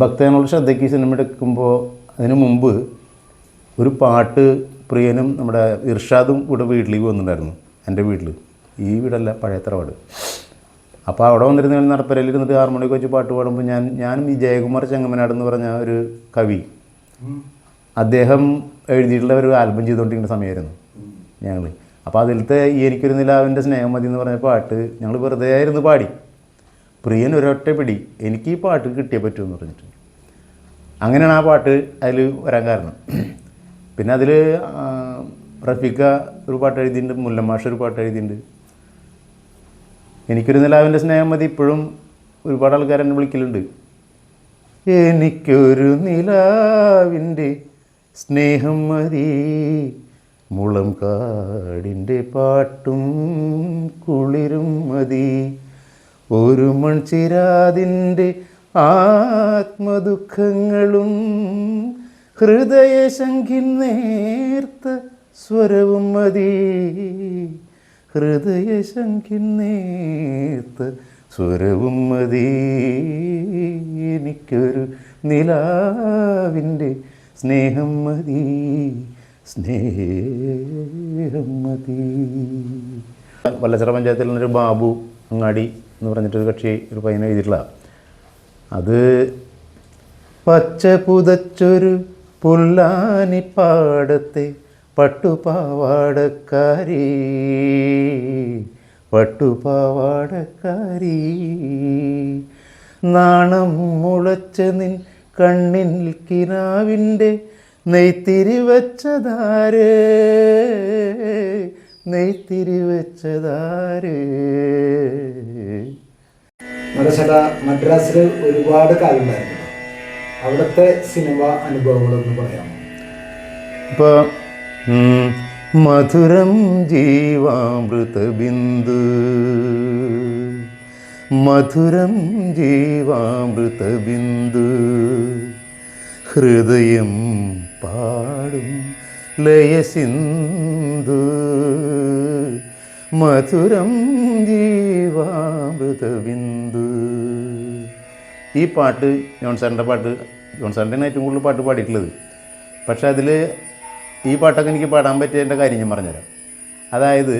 ഭക്തജനങ്ങളുടെ ശ്രദ്ധയ്ക്ക് സിനിമ എടുക്കുമ്പോൾ അതിനു മുമ്പ് ഒരു പാട്ട് പ്രിയനും നമ്മുടെ ഇർഷാദും കൂടെ വീട്ടിലേക്ക് വന്നിട്ടുണ്ടായിരുന്നു എന്റെ വീട്ടിൽ ഈ വീടല്ല പഴയ തറവാട്. അപ്പോൾ അവിടെ വന്നിരുന്ന നടപ്പരയിൽ ഇരുന്നിട്ട് ഹാർമോണിയൊക്കെ വെച്ച് പാട്ട് പാടുമ്പോൾ ഞാൻ ഞാനും ഈ ജയകുമാർ ചെങ്ങമനാട് എന്ന് പറഞ്ഞ ഒരു കവി അദ്ദേഹം എഴുതിയിട്ടുള്ള ഒരു ആൽബം ചെയ്തുകൊണ്ടിരിക്കുന്ന സമയമായിരുന്നു ഞങ്ങൾ അപ്പോൾ അതിലത്തെ എനിക്കൊരു നിലാവിന്റെ സ്നേഹം മതി എന്ന് പറഞ്ഞ പാട്ട് ഞങ്ങൾ വെറുതെ ആയിരുന്നു പാടി. പ്രിയൻ ഒരൊറ്റ പിടി എനിക്ക് ഈ പാട്ട് കിട്ടിയേ പറ്റുമെന്ന് പറഞ്ഞിട്ട്. അങ്ങനെയാണ് ആ പാട്ട് അതിൽ വരാൻ കാരണം. പിന്നെ അതിൽ റഫീഖ ഒരു പാട്ട് എഴുതിയിട്ടുണ്ട് മുല്ലമാഷ ഒരു പാട്ട് എഴുതിയിട്ടുണ്ട്. എനിക്കൊരു നിലാവിന്റെ സ്നേഹം മതി ഇപ്പോഴും ഒരുപാട് ആൾക്കാർ എന്നെ വിളിക്കലുണ്ട്. എനിക്കൊരു നിലാവിന്റെ സ്നേഹം മതി മുളം കാടിന്റെ പാട്ടും കുളിരും മതി. ഒരു മൺചിരാതിന്റെ ആത്മദുഃഖങ്ങളും ഹൃദയശങ്കി നേർത്ത സ്വരവും മതി. ഹൃദയശങ്കി നേർത്ത സ്വരവും മതി. എനിക്കൊരു നിലാവിന്റെ സ്നേഹം മതി. സ്നേഹം മതി. വല്ലച്ചിറ പഞ്ചായത്തിൽ നിന്നൊരു ബാബു അങ്ങാടി എന്ന് പറഞ്ഞിട്ടൊരു കക്ഷി ഒരു പയ്യനെ എഴുതിയിട്ടുള്ള അത് പച്ച പുതച്ചൊരു പുല്ലാനിപ്പാടത്തെ പട്ടുപാവാടക്കാരി പട്ടുപാവാടക്കാരി. നാണം മുളച്ച നിൻ കണ്ണിൽ കിനാവിന്റെ നെയ്ത്തിരി വെച്ചതാര്? നെയ്ത്തിരി വെച്ചതാര് മടശല മദ്രാസിൽ ഒരുപാട് കാലമുണ്ടായിരുന്നു അവിടുത്തെ സിനിമ അനുഭവങ്ങളൊന്ന് പറയാം ഇപ്പോൾ മധുരം ജീവാമൃത ബിന്ദു മധുരം ജീവാമൃത ബിന്ദു ഹൃദയം പാടും ലയസിന്ധു മധുരം ജീവാമൃത ബിന്ദു. ഈ പാട്ട് ജോൺസാറിന്റെ പാട്ട് ജോൺസാറിന്റെ ഏറ്റവും കൂടുതൽ പാട്ട് പാടിയിട്ടുള്ളത്. പക്ഷേ അതിൽ ഈ പാട്ടൊക്കെ എനിക്ക് പാടാൻ പറ്റിയതിന്റെ കാര്യം ഞാൻ പറഞ്ഞുതരാം. അതായത്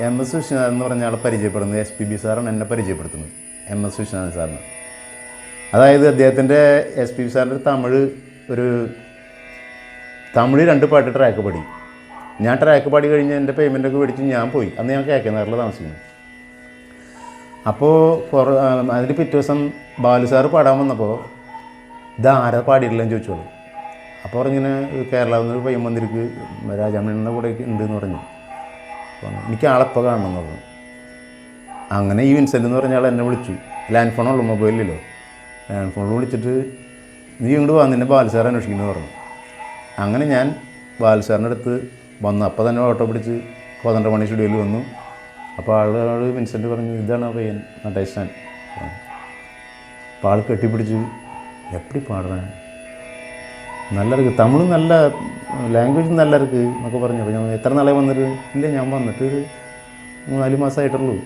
എം എസ് വിശ്വനാഥൻ എന്ന് പറഞ്ഞ ആളെ പരിചയപ്പെടുന്നത് എസ് പി ബി സാറാണ് എന്നെ പരിചയപ്പെടുത്തുന്നത് എം എസ് വിശ്വനാഥൻ സാറിന്. അതായത് അദ്ദേഹത്തിന്റെ എസ് പി ബി സാറിന്റെ തമിഴ് ഒരു തമിഴ് രണ്ട് പാട്ട് ട്രാക്ക് പാടി. ഞാൻ ട്രാക്ക് പാടി കഴിഞ്ഞ് എന്റെ പേയ്മെന്റൊക്കെ മേടിച്ച് ഞാൻ പോയി. അന്ന് ഞാൻ കേൾക്കുന്നാറിൽ താമസിക്കുന്നു. അപ്പോൾ കുറ അതിൽ പിറ്റേ ദിവസം ബാലു പാടാൻ വന്നപ്പോൾ ഇതാരാ പാടിയിട്ടില്ലെന്ന് ചോദിച്ചോളൂ. അപ്പോൾ ഇങ്ങനെ കേരളത്തിൽ നിന്ന് ഒരു പയ്യൻ വന്നിരിക്ക് രാജാമണിയുടെ കൂടെ ഉണ്ട് എന്ന് പറഞ്ഞു. എനിക്ക് ആളെപ്പോൾ കാണണം എന്ന് പറഞ്ഞു. അങ്ങനെ ഈ വിൻസെന്റ് എന്ന് പറഞ്ഞ ആൾ എന്നെ വിളിച്ചു. ലാൻഡ് ഫോണുള്ളൂ മൊബൈലിലോ ലാൻഡ് ഫോണിൽ വിളിച്ചിട്ട് നീ ഇങ്ങോട്ട് വന്നിട്ട് ബാലു ബാലുസാർ അന്വേഷിക്കുന്നു പറഞ്ഞു. അങ്ങനെ ഞാൻ ബാലുസാറിന്റെ അടുത്ത് വന്നു. അപ്പോൾ തന്നെ ഓട്ടോ പിടിച്ച് പന്ത്രണ്ട് മണി സ്റ്റുഡിയോയിൽ വന്നു. അപ്പോൾ ആളോട് വിൻസെന്റ് പറഞ്ഞു ഇതാണ് ആ പയ്യൻ നടേശാൻ. അപ്പോൾ ആൾ കെട്ടിപ്പിടിച്ചു. എപ്പടി പാടുന്ന? നല്ലവർക്ക് തമിഴ് നല്ല ലാംഗ്വേജ് നല്ലവർക്ക് എന്നൊക്കെ പറഞ്ഞു. അപ്പോൾ ഞാൻ എത്ര നാളെ വന്നിട്ട്? ഇല്ല ഞാൻ വന്നിട്ട് മൂന്നാൽ മാസമായിട്ടുള്ളൂ.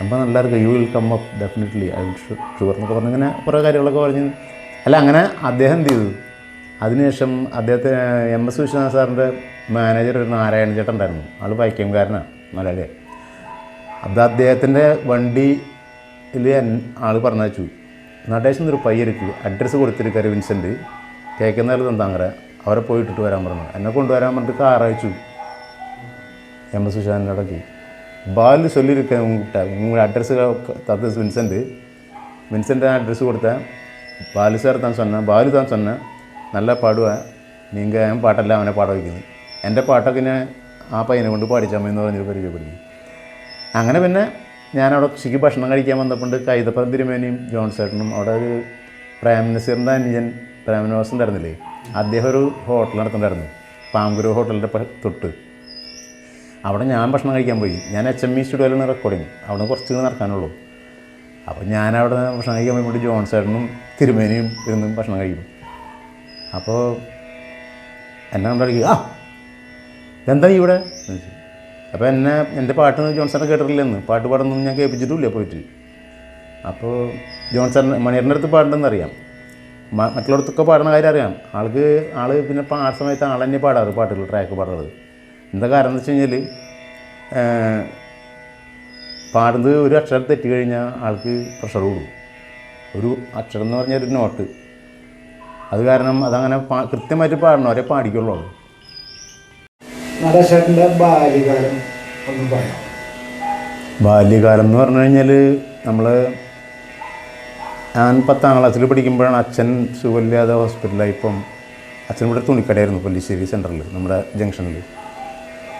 അപ്പം നല്ലവർക്ക് you will come up definitely. I will sure എന്നൊക്കെ പറഞ്ഞിങ്ങനെ കുറേ കാര്യങ്ങളൊക്കെ പറഞ്ഞ്. അല്ല അങ്ങനെ അദ്ദേഹം എന്ത് ചെയ്തു? അതിനുശേഷം അദ്ദേഹത്തെ എം എസ് വിശ്വനാഥ് സാറിന്റെ മാനേജർ ഒരു നാരായണ ചേട്ടൻ ഉണ്ടായിരുന്നു. ആൾ വൈക്കംകാരനാണ് മലയാളിയെ. അത് അദ്ദേഹത്തിന്റെ വണ്ടിയിൽ ആൾ പറഞ്ഞു വെച്ചു നടേശൻ ഒരു പയ്യർക്ക് അഡ്രസ്സ് കൊടുത്തിരിക്കാർ വിൻസെന്റ് കേൾക്കുന്ന തന്താങ്കര അവരെ പോയിട്ടിട്ട് വരാൻ പറഞ്ഞു. എന്നെ കൊണ്ടുവരാൻ പറഞ്ഞിട്ട് കാർ അയച്ചു. എം എസ് വിശ്വനാഥിനോടൊക്കെ ബാലിൽ ചൊല്ലിയിരിക്കാൻ ഉങ്ങൾക്കിട്ട അഡ്രസ്സ് തത്ത് വിൻസെന്റ് വിൻസെന്റ് അഡ്രസ്സ് കൊടുത്താൽ ബാലു സാർ தான் சொன்னேன் ബാലു தான் சொன்னேன் നല്ല പാടുവാ. നീങ്ക ഞാൻ പാട്ടല്ല അവനെ പാട വയ്ക്കുന്നത്. എന്റെ പാട്ടൊക്കെ ഞാൻ ആ പയ്യനെ കൊണ്ട് പാടിച്ചാൽ എന്ന് പറഞ്ഞൊരു പരിചയപ്പെടുന്നു അങ്ങനെ പിന്നെ ഞാനവിടെ ഉച്ചയ്ക്ക് ഭക്ഷണം കഴിക്കാൻ വന്നപ്പോൾ കൈതപ്പുറം തിരുമേനിയും ജോൺ ചേട്ടനും അവിടെ ഒരു പ്രേം നസീറിന്റെ അനുജൻ പ്രേമനിവാസം ഉണ്ടായിരുന്നില്ലേ? അദ്ദേഹം ഒരു ഹോട്ടൽ നടത്തുന്നുണ്ടായിരുന്നു. പാമ്പുരു ഹോട്ടലിന്റെ തൊട്ട്. അവിടെ ഞാൻ ഭക്ഷണം കഴിക്കാൻ പോയി. ഞാൻ എച്ച് എം ഇ സ്റ്റുഡിയോയിലാണ് റെക്കോർഡിങ് അവിടെ കുറച്ച് നടക്കാനുള്ളൂ. അപ്പോൾ ഞാനവിടെ ഭക്ഷണം കഴിക്കാൻ പോയി ജോൺ ചേട്ടനും തിരുമേനിയും ഇരുന്നും ഭക്ഷണം കഴിക്കും. അപ്പോൾ എന്നെ കണ്ടടിക്കുക ആ എന്താ നീ ഇവിടെ? അപ്പോൾ എന്നെ എന്റെ പാട്ട് ജോൺസൺ കേട്ടിട്ടില്ലെന്ന് പാട്ട് പാടുന്നൊന്നും ഞാൻ കേൾപ്പിച്ചിട്ടില്ല പോയിട്ട്. അപ്പോൾ ജോൺസൺ മണിയറിന്റെ അടുത്ത് പാടുണ്ടെന്ന് അറിയാം. മറ്റുള്ളടത്തൊക്കെ പാടുന്ന കാര്യം അറിയാം. ആൾക്ക് ആൾ പിന്നെ ആ സമയത്ത് ആൾ തന്നെ പാടാറ് പാട്ടുകൾ ട്രാക്ക് പാടാറ് എന്താ കാരണം എന്ന് വെച്ച് കഴിഞ്ഞാൽ പാടുന്നത് ഒരു അക്ഷരം തെറ്റി കഴിഞ്ഞാൽ ആൾക്ക് പ്രഷർ കൂടും. ഒരു അക്ഷരം എന്ന് പറഞ്ഞാൽ ഒരു നോട്ട് അത് കാരണം അതങ്ങനെ കൃത്യമായിട്ട് പാടണവരെ പാടിക്കുള്ളൂ ആൾ. നടേശേട്ടന്റെ ബാല്യകാലം ഒന്ന് പറയാം. ബാല്യകാലം എന്ന് പറഞ്ഞു കഴിഞ്ഞാൽ നമ്മൾ ഞാൻ പത്താം ക്ലാസ്സിൽ പഠിക്കുമ്പോഴാണ് അച്ഛൻ സുഖമില്ലാതെ ഹോസ്പിറ്റലായി ഇപ്പം അച്ഛൻ ഇവിടെ തുണിക്കടയായിരുന്നു പല്ലിശ്ശേരി സെന്ററിൽ നമ്മുടെ ജംഗ്ഷനിൽ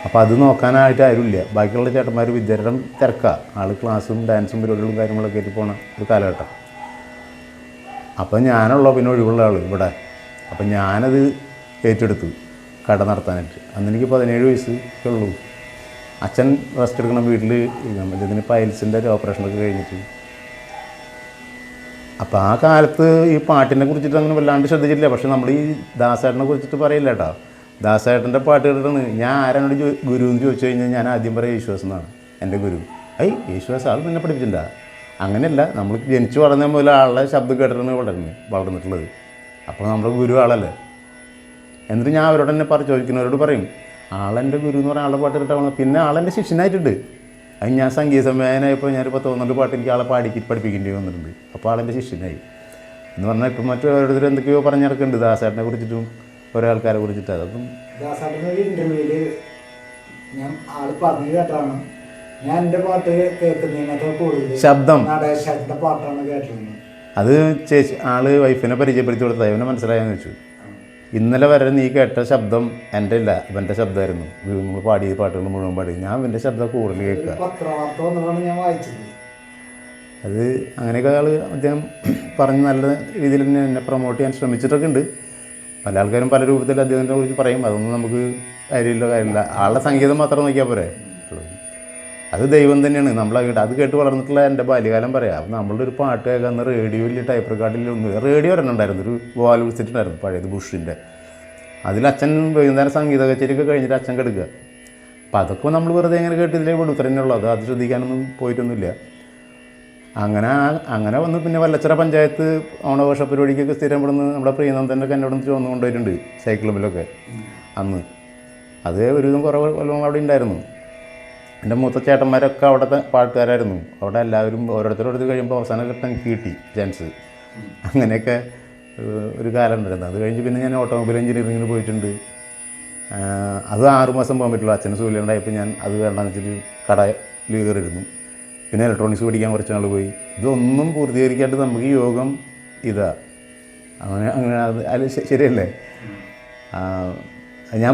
അപ്പോൾ അത് നോക്കാനായിട്ട് ആരും ഇല്ല ബാക്കിയുള്ള ചേട്ടന്മാർ വിദ്യാർത്ഥം തിരക്കുക ആൾ ക്ലാസ്സും ഡാൻസും പരിപാടികളും കാര്യങ്ങളൊക്കെ ആയിട്ട് പോണ ഒരു കാലഘട്ടം. അപ്പം ഞാനുള്ള പിന്നെ ഒഴിവുള്ള ആൾ ഇവിടെ. അപ്പം ഞാനത് ഏറ്റെടുത്തു കട നടത്താനായിട്ട്. അന്ന് എനിക്ക് പതിനേഴ് വയസ്സ് ഉള്ളൂ. അച്ഛൻ റെസ്റ്റ് എടുക്കണം വീട്ടിൽ ഇതിന് പൈൽസിന്റെ ഒരു ഓപ്പറേഷനൊക്കെ കഴിഞ്ഞിട്ട്. അപ്പോൾ ആ കാലത്ത് ഈ പാട്ടിനെ കുറിച്ചിട്ട് അങ്ങനെ വല്ലാണ്ട് ശ്രദ്ധിച്ചില്ല പക്ഷെ നമ്മൾ ഈ ദാസേട്ടനെ കുറിച്ചിട്ട് പറയില്ല കേട്ടോ. ദാസേട്ടന്റെ പാട്ട് കേട്ടിട്ടാണ്. ഞാൻ ആരാണോട് ഗുരു എന്ന് ചോദിച്ചു കഴിഞ്ഞാൽ ഞാൻ ആദ്യം പറയും യേശുദാസ് എന്നാണ്. എന്റെ ഗുരു. ഐ യേശുദാസ് ആൾ നിന്നെ പഠിപ്പിച്ചിട്ടുണ്ടാ? അങ്ങനെയല്ല നമ്മൾ ജനിച്ചു വളർന്ന മുതൽ ആളുടെ ശബ്ദം കേട്ടിട്ടാണ് വളർന്നത് വളർന്നിട്ടുള്ളത്. അപ്പോൾ നമ്മുടെ ഗുരു ആളല്ലേ? എന്നിട്ട് ഞാൻ അവരോട് തന്നെ പറ ചോദിക്കുന്നവരോട് പറയും ആളെന്റെ ഗുരു എന്ന് പറഞ്ഞ ആളെ പാട്ട് കേട്ടാൽ പിന്നെ ആളെന്റെ ശിഷ്യനായിട്ടുണ്ട്. അത് ഞാൻ സംഗീത സംവിധായകനായപ്പോൾ ഞാനിപ്പോൾ തോന്നുന്ന പാട്ട് എനിക്ക് ആളെ പാടിക്കി പഠിപ്പിക്കേണ്ടി വന്നിട്ടുണ്ട്. അപ്പോൾ ആളെന്റെ ശിഷ്യനായി. എന്ന് പറഞ്ഞാൽ ഇപ്പം മറ്റു എന്തൊക്കെയോ പറഞ്ഞു നടക്കുന്നുണ്ട്. ദാസേട്ടനെ കുറിച്ചിട്ടും ഓരോ ആൾക്കാരെ കുറിച്ചിട്ട്. അതൊന്നും ഞാൻ ആൾ പറഞ്ഞു കേട്ടാണ് ഞാൻ എന്റെ പാട്ട് കേൾക്കുന്നതിനൊക്കെ കൂടുതൽ ശബ്ദം. പാട്ടാണ് കേട്ടിരുന്നത്. അത് ചേച്ചി ആൾ വൈഫിനെ പരിചയപ്പെടുത്തി കൊടുത്തത്. അവനെ മനസ്സിലായെന്ന് വെച്ചു ഇന്നലെ വരെ നീ കേട്ട ശബ്ദം എന്റെ ഇല്ല ഇവന്റെ ശബ്ദമായിരുന്നു. നമ്മൾ പാടിയ പാട്ടുകൾ മുഴുവൻ പാടി. ഞാൻ ഇവന്റെ ശബ്ദം കൂടുതൽ കേൾക്കുക. അത് അങ്ങനെയൊക്കെ ആൾ അദ്ദേഹം പറഞ്ഞ് നല്ല രീതിയിൽ തന്നെ എന്നെ പ്രൊമോട്ട് ചെയ്യാൻ ശ്രമിച്ചിട്ടൊക്കെ ഉണ്ട്. പല ആൾക്കാരും പല രൂപത്തിൽ അദ്ദേഹത്തിനെ കുറിച്ച് പറയും. അതൊന്നും നമുക്ക് കാര്യമില്ല കാര്യമില്ല. ആളുടെ സംഗീതം മാത്രം നോക്കിയാൽ പോരെ. അത് ദൈവം തന്നെയാണ്. കേട്ട് അത് കേട്ട് വളർന്നിട്ടുള്ള എന്റെ ബാല്യകാലം പറയാം. അപ്പം നമ്മളുടെ ഒരു പാട്ട് കേൾക്കുന്ന റേഡിയോയിൽ ടൈപ്പ് റെക്കാർഡിൽ ഒന്ന്. റേഡിയോ ഒരെണ്ണം ഉണ്ടായിരുന്നു. ഒരു വാൽ വിളിച്ചിട്ടുണ്ടായിരുന്നു പഴയത് ബുഷിന്റെ. അതിൽ അച്ഛൻ വൈകുന്നേരം സംഗീത കച്ചേരിയൊക്കെ കഴിഞ്ഞിട്ട് അച്ഛൻ കെടുക്കുക. അപ്പം അതൊക്കെ നമ്മൾ വെറുതെ ഇങ്ങനെ കേട്ടില്ലേ വിടുത്തര തന്നെയുള്ളൂ അത് അത് ശ്രദ്ധിക്കാനൊന്നും പോയിട്ടൊന്നുമില്ല. അങ്ങനെ അങ്ങനെ വന്ന് പിന്നെ വല്ലച്ചിറ പഞ്ചായത്ത് ഓണഘോഷ പരിപാടിക്കൊക്കെ സ്ഥിരം ഇവിടുന്ന് നമ്മുടെ പ്രിയനന്ദന്റെ എന്നോട് ചുവന്ന് കൊണ്ടുപോയിട്ടുണ്ട്. സൈക്കിളുമ്പിലൊക്കെ അന്ന്. അത് ഒരുവിധം കുറേ കൊല്ലങ്ങൾ അവിടെ ഉണ്ടായിരുന്നു. എന്റെ മൂത്ത ചേട്ടന്മാരൊക്കെ അവിടുത്തെ പാട്ടുകാരായിരുന്നു. അവിടെ എല്ലാവരും ഓരോരുത്തരോടുത്ത് കഴിയുമ്പോൾ അവസാന ഘട്ടം കിട്ടി ചാൻസ് അങ്ങനെയൊക്കെ ഒരു കാലം ഉണ്ടായിരുന്നു. അത് കഴിഞ്ഞ് പിന്നെ ഞാൻ ഓട്ടോമൊബൈൽ എഞ്ചിനീയറിങ്ങിന് പോയിട്ടുണ്ട്. അത് ആറുമാസം പോകാൻ പറ്റുള്ളൂ അച്ഛന് സൂര്യണ്ടായപ്പോൾ ഞാൻ അത് വേണ്ടെന്ന് വെച്ചിട്ട് കടയിൽ കയറിയിരുന്നു പിന്നെ ഇലക്ട്രോണിക്സ് പഠിക്കാൻ കുറച്ച് നാൾ പോയി. ഇതൊന്നും പൂർത്തീകരിക്കാണ്ട് നമുക്ക് യോഗം ഇതാ. അങ്ങനെ അങ്ങനെ അത് അത് ശരിയല്ലേ? ഞാൻ